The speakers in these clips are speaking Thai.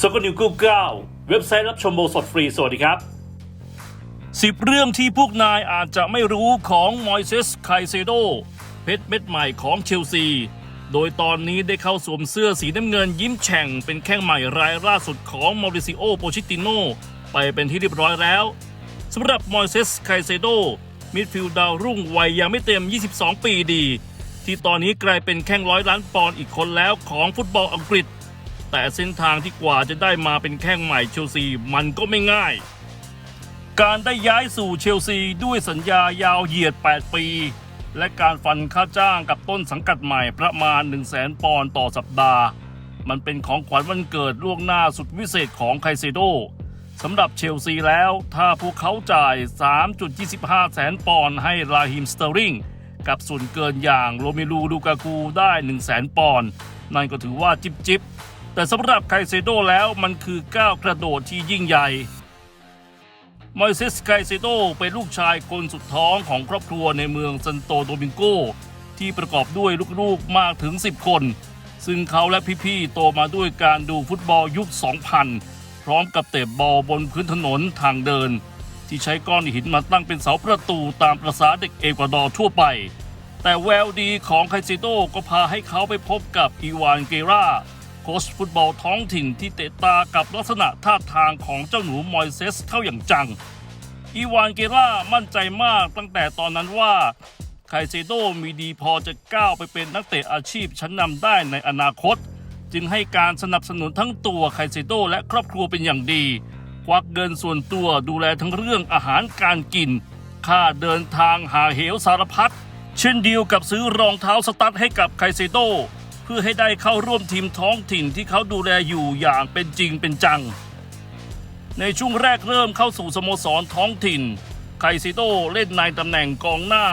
สกนิวกูเก้าเว็บไซต์รับชมโบสดฟรี สวัสดีครับ 10 เรื่องที่พวกนายอาจจะไม่รู้ของมอยเซสไคเซโดเพชรเม็ดใหม่ของเชลซี โดยตอนนี้ได้เข้าสวมเสื้อสีน้ำเงินยิ้มแฉ่ง เป็นแข้งใหม่รายล่าสุดของมอริซิโอโปชิติโนไปเป็นที่เรียบร้อยแล้วสำหรับมอยเซสไคเซโดมิดฟิลด์ดาวรุ่งวัยยังไม่เต็ม 22 ปีดี ที่ตอนนี้กลายเป็นแข้งร้อยล้านปอนด์อีกคนแล้วของฟุตบอลอังกฤษ แต่เส้นทางที่กว่าจะได้มาเป็นแข้งใหม่เชลซีมันก็ไม่ง่าย การได้ย้ายสู่เชลซีด้วยสัญญายาวเหยียด 8 ปี และการฟันค่าจ้างกับต้นสังกัดใหม่ประมาณ 1 0 0 0 0แสนปอนด์ต่อสัปดาห์ มันเป็นของขวัญวันเกิดล่วงหน้าสุดวิเศษของไคเซโดสำหรับเชลซีแล้ว ถ้าพวกเขาจ่าย 3.25 แสนปอนด์ให้ลาฮิมสเตอริงกับส่วนเกินอย่างโรเมลูลูกากูได้ 1 0 0 0 0แสนปอนด์นั่นก็ถือว่าจิบจิบ แต่สำหรับไคเซโดแล้วมันคือก้าวกระโดดที่ยิ่งใหญ่มอยเซสไคเซโดเป็นลูกชายคนสุดท้องของครอบครัวในเมืองซันโตโดมิงโก ที่ประกอบด้วยลูกๆมากถึง 10 คน ซึ่งเขาและพี่ๆโตมาด้วยการดูฟุตบอลยุค 2000 พร้อมกับเตะบอลบนพื้นถนนทางเดิน ที่ใช้ก้อนหินมาตั้งเป็นเสาประตูตามประษาเด็กเอกวาดอร์ทั่วไป แต่แววดีของไคเซโดก็พาให้เขาไปพบกับอีวานเกรา โค้ชฟุตบอลท้องถิ่นที่เตะตากับลักษณะท่าทางของเจ้าหนูมอยเซสเข้าอย่างจัง อีวานเกรามั่นใจมากตั้งแต่ตอนนั้นว่าไคเซโดมีดีพอจะก้าวไปเป็นนักเตะอาชีพชั้นนำได้ในอนาคต จึงให้การสนับสนุนทั้งตัวไคเซโดและครอบครัวเป็นอย่างดี ควักเงินส่วนตัวดูแลทั้งเรื่องอาหารการกิน ค่าเดินทางหาเหวสารพัดเช่นเดียวกับซื้อรองเท้าสตั๊ดให้กับไคเซโด เพื่อให้ได้เข้าร่วมทีมท้องถิ่นที่เขาดูแลอยู่อย่างเป็นจริงเป็นจัง ในช่วงแรกเริ่มเข้าสู่สโมสรท้องถิ่น ไคซิโดเล่นในตำแหน่งกองหน้า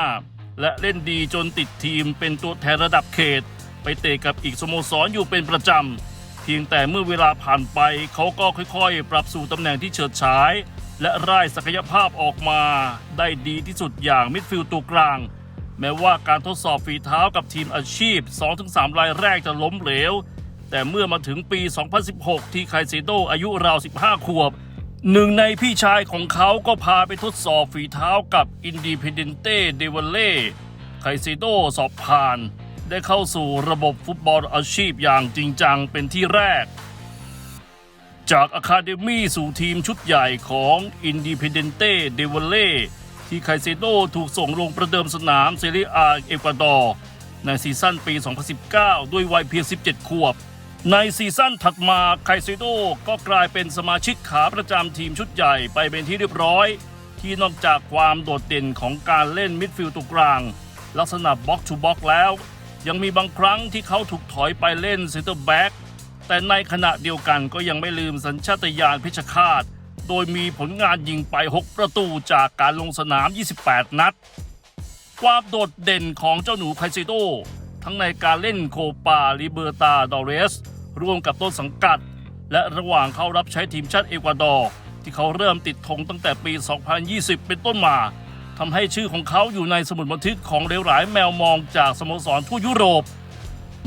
และเล่นดีจนติดทีมเป็นตัวแทนระดับเขต ไปเตะกับอีกสโมสรอยู่เป็นประจำ เพียงแต่เมื่อเวลาผ่านไปเขาก็ค่อยๆ ปรับสู่ตำแหน่งที่เฉิดฉาย และร่ายศักยภาพออกมา ได้ดีที่สุดอย่างมิดฟิลด์ตัวกลาง แม้ว่าการทดสอบฝีเท้ากับทีมอาชีพ 2-3 รายแรกจะล้มเหลว แต่เมื่อมาถึงปี 2016 ที่ไคเซโดอายุราว 15 ขวบ หนึ่งในพี่ชายของเขาก็พาไปทดสอบฝีเท้ากับอินดีพเดนเต้เดวเล่ไคเซโดสอบผ่าน ได้เข้าสู่ระบบฟุตบอลอาชีพอย่างจริงจังเป็นที่แรก จากอะคาเดมี่สู่ทีมชุดใหญ่ของอินดีพเดนเต้เดวเล่ ที่ไคเซโดถูกส่งลงประเดิมสนามเซเรียอาเอกวาดอร์ในซีซั่นปี 2019 ด้วยวัยเพียง 17 ขวบ ในซีซั่นถัดมาไคเซโดก็กลายเป็นสมาชิกขาประจำทีมชุดใหญ่ไปเป็นที่เรียบร้อย ที่นอกจากความโดดเด่นของการเล่นมิดฟิลด์ตัวกลาง ลักษณะบ็อกทูบ็อกแล้ว ยังมีบางครั้งที่เขาถูกถอยไปเล่นเซนเตอร์แบ็กแต่ในขณะเดียวกันก็ยังไม่ลืมสัญชาตญาณเพชรฆาต โดยมีผลงานยิงไป 6 ประตูจากการลงสนาม 28 นัด ความโดดเด่นของเจ้าหนูไคเซโดทั้งในการเล่นโคปาลิเบอร์ตาดอเรส ร่วมกับต้นสังกัด และระหว่างเข้ารับใช้ทีมชาติเอกวาดอร์ ที่เขาเริ่มติดธงตั้งแต่ปี 2020 เป็นต้นมาทำให้ชื่อของเขาอยู่ในสมุดบันทึกของเลวร้ายแมวมองจากสโมสรทั่วยุโรป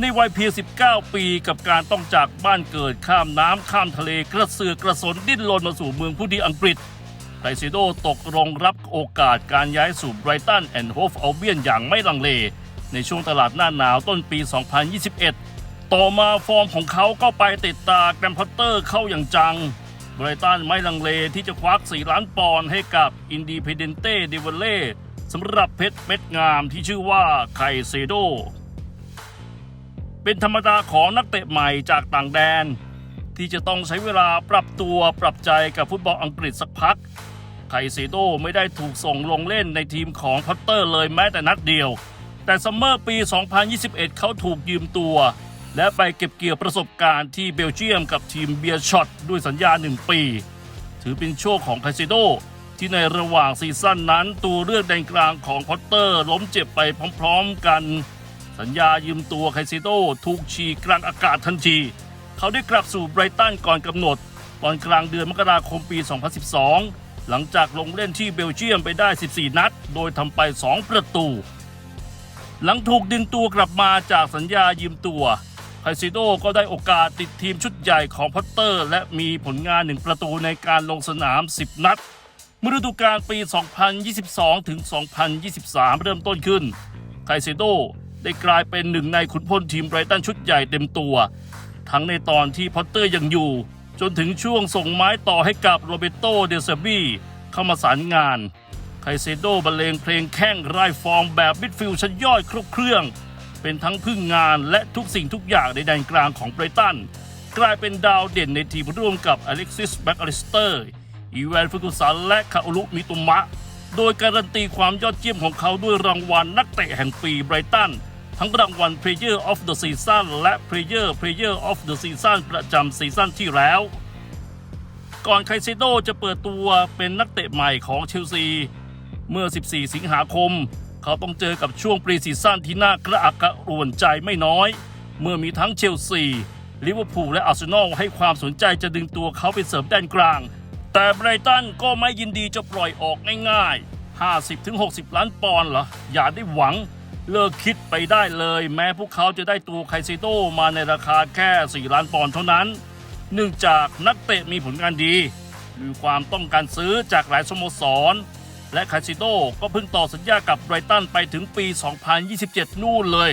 ในวัยเพียง 19 ปีกับการต้องจากบ้านเกิดข้ามน้ำข้ามทะเลกระเสือกกระสนดิ้นรนมาสู่เมืองผู้ดีอังกฤษไคเซโดตกลงรับโอกาสการย้ายสู่ไบรตันแอนด์โฮฟอัลเบียนอย่างไม่ลังเล ในช่วงตลาดหน้าหนาวต้นปี 2021 ต่อมาฟอร์มของเขาก็ไปติดตาแกรมพอตเตอร์เข้าอย่างจังไบรตันไม่ลังเลที่จะควัก 4 ล้านปอนด์ให้กับอินดีเพเดนเต้เดวเล่สำหรับเพชรเม็ดงามที่ชื่อว่าไคเซโด เป็นธรรมดาของนักเตะใหม่จากต่างแดน ที่จะต้องใช้เวลาปรับตัวปรับใจกับฟุตบอลอังกฤษสักพัก ไคเซโดไม่ได้ถูกส่งลงเล่นในทีมของพอตเตอร์เลยแม้แต่นัดเดียว แต่ซัมเมอร์ปี 2021 เขาถูกยืมตัว และไปเก็บเกี่ยวประสบการณ์ที่เบลเยียมกับทีมเบียร์ช็อตด้วยสัญญา 1 ปี ถือเป็นโชคของไคเซโดที่ในระหว่างซีซั่นนั้น ตัวเลือกแดนกลางของพอตเตอร์ล้มเจ็บไปพร้อม ๆ กัน สัญญายืมตัวไคซิโดถูกฉีกกลางอากาศทันที เขาได้กลับสู่ไบรตันก่อนกำหนด ตอนกลางเดือนมกราคมปี 2012 หลังจากลงเล่นที่เบลเยียมไปได้ 14 นัด โดยทำไป 2 ประตู หลังถูกดึงตัวกลับมาจากสัญญายืมตัวไคซิโดก็ได้โอกาสติดทีมชุดใหญ่ของพอตเตอร์ และมีผลงานหนึ่งประตูในการลงสนาม 10 นัดมฤดูกาลปี 2022 ถึง 2023 เริ่มต้นขึ้นไคเซโด ได้กลายเป็นหนึ่งในขุนพลทีมไบรตันชุดใหญ่เต็มตัว ทั้งในตอนที่พอตเตอร์ยังอยู่ จนถึงช่วงส่งไม้ต่อให้กับโรเบโตเดซบี้เข้ามาสารงานไคเซโดบรรเลงเพลงแข้งไร้ฟอร์มแบบมิดฟิลด์ชั้นยอดครบเครื่อง เป็นทั้งพึ่งงานและทุกสิ่งทุกอย่างในแดนกลางของไบรตันกลายเป็นดาวเด่นในทีมร่วมกับอเล็กซิสแบ็กอลิสเตอร์อีแวนฟิกุสันและคาอุลุมิตุมะ โดยการันตีความยอดเยี่ยมของเขาด้วยรางวัลนักเตะแห่งปีไบรตัน ทั้งรางวัล Player of the Season และ Player Player of the Season ประจำซีซั่นที่แล้ว ก่อนไคเซโดจะเปิดตัวเป็นนักเตะใหม่ของเชลซี เมื่อ 14 สิงหาคม เขาต้องเจอกับช่วงปรีซีซั่นที่น่ากระอักกระอ่วนใจไม่น้อย เมื่อมีทั้งเชลซีลิเวอร์พูลและอาร์เซนอลให้ความสนใจจะดึงตัวเขาไปเสริมแดนกลาง แต่ไบรตันก็ไม่ยินดีจะปล่อยออกง่ายๆ 50-60 ล้านปอนด์เหรอ อย่าได้หวัง เลิกคิดไปได้เลย แม้พวกเขาจะได้ตัวไคเซโดมาในราคาแค่ 4 ล้านปอนด์เท่านั้น เนื่องจากนักเตะมีผลงานดี มีความต้องการซื้อจากหลายสโมสร และคาซิโดก็เพิ่งต่อสัญญากับไบรตันไปถึงปี 2027 นู่นเลย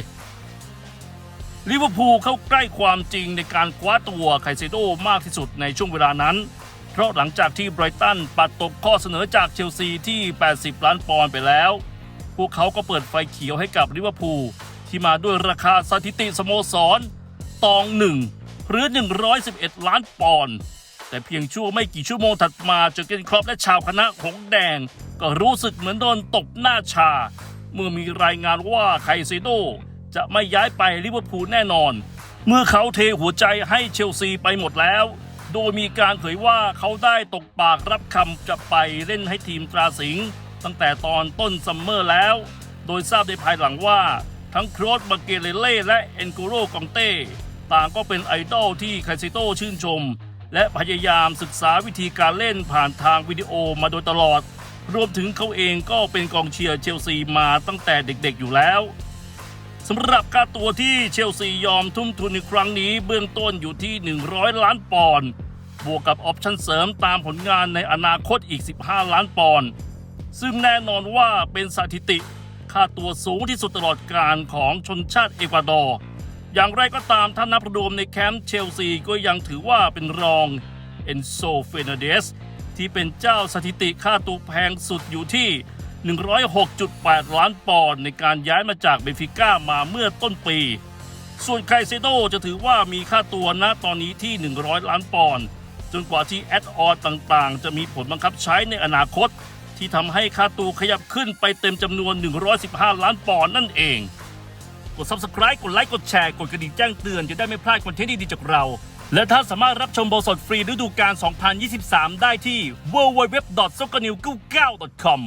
ลิเวอร์พูลเข้าใกล้ความจริงในการคว้าตัวไคเซโดมากที่สุดในช่วงเวลานั้น เพราะหลังจากที่ไบรตันปัดตกข้อเสนอจากเชลซีที่ 80 ล้านปอนด์ไปแล้ว พวกเขาก็เปิดไฟเขียวให้กับลิเวอร์พูลที่มาด้วยราคาสถิติสโมสร ตองหนึ่งหรือ 111 ล้านปอนด์แต่เพียงชั่วไม่กี่ชั่วโมงถัดมาเจอเกนครอปและชาวคณะหงแดง ก็รู้สึกเหมือนโดนตบหน้าชา เมื่อมีรายงานว่าไคเซโดจะไม่ย้ายไปลิเวอร์พูลแน่นอน เมื่อเขาเทหัวใจให้เชลซีไปหมดแล้ว โดยมีการเผยว่าเขาได้ตกปากรับคำจะไปเล่นให้ทีมตราสิงห์ ตั้งแต่ตอนต้นซัมเมอร์แล้ว โดยทราบในภายหลังว่า ทั้งโครสมาเกเลเล่และเอนโกโรกองเต้ ต่างก็เป็นไอดอลที่ไคซิโต้ชื่นชม และพยายามศึกษาวิธีการเล่นผ่านทางวิดีโอมาโดยตลอด รวมถึงเขาเองก็เป็นกองเชียร์เชลซีมาตั้งแต่เด็กๆอยู่แล้วสำหรับค่าตัวที่เชลซียอมทุ่มทุนในครั้งนี้เบื้องต้นอยู่ที่ 100 ล้านปอนด์บวกกับออปชั่นเสริมตามผลงานในอนาคตอีก 15 ล้านปอนด์ ซึ่งแน่นอนว่าเป็นสถิติค่าตัวสูงที่สุดตลอดการของชนชาติเอกวาดอร์ อย่างไรก็ตามถ้านับรวมในแคมป์เชลซีก็ยังถือว่าเป็นรองเอนโซเฟเนเดสที่เป็นเจ้าสถิติค่าตัวแพงสุดอยู่ที่ 106.8 ล้านปอนด์ในการย้ายมาจากเบฟิก้ามาเมื่อต้นปี ส่วนไคเซโดจะถือว่ามีค่าตัวณตอนนี้ที่ 100 ล้านปอนด์จนกว่าที่แอดออนต่างๆ จะมีผลบังคับใช้ในอนาคต ที่ทำให้ค่าตัวขยับขึ้นไปเต็มจำนวน 115 ล้านปอนด์นั่นเอง กด subscribe กดไลค์ กดแชร์ กดกระดิ่งแจ้งเตือนจะได้ไม่พลาดคอนเทนต์ดีๆจากเรา และท่านสามารถรับชมบทสดฟรีฤดูกาล2023 ได้ที่ www.sokanew99.com